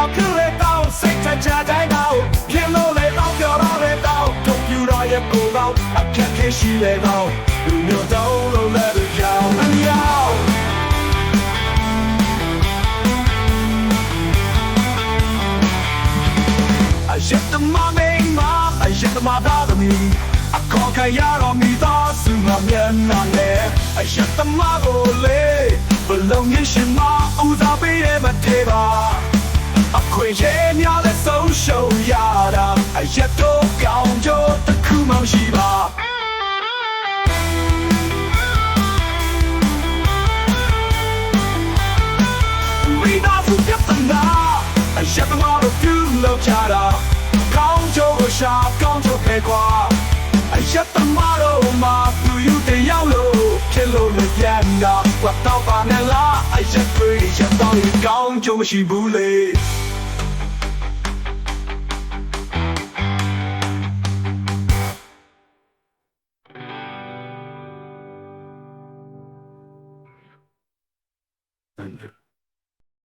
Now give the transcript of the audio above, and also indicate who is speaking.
Speaker 1: နောက်ခုလေတောင်းစိတ်ချချတိုင်းတော့ပြင်းလို့လေတော့ပြောတော့လေတော့ကွန်ပျူတာရဲ့ကိုယ်တော့အခက်ခဲရှိလေတော့လူမျိုးတော့လုံးလည်းကြောင်အမြောက်အရှက်တမမိန်မအရှက်တမသာသမီးအခေါ်ခရတော်မိသားစုငါမျက်နှာနဲ့အရှက်တမကိုလေဘလုံးရရှိမဦးစားပေးရမသေးပါ အခွင့်ရဲ့များလဲဆုံးရှုံးရတာအရက်တော့ကောင်းကြတစ်ခုမှမရှိပါမိသားစုပြဿနာအရက်သမားတို့ပြုလုပ်ကြတာကောင်းကျိုးကိုရှာကောင်းကျိုးပဲကွာအရက်သမားတို့မှာသူယူတဲ့ရောက်လို့ဖြစ်လို့လည်းပြန်တာဘာတော့ပါနဲ့လားအရက်တွေရက်တော့ကောင်းကျိုးမရှိဘူးလေ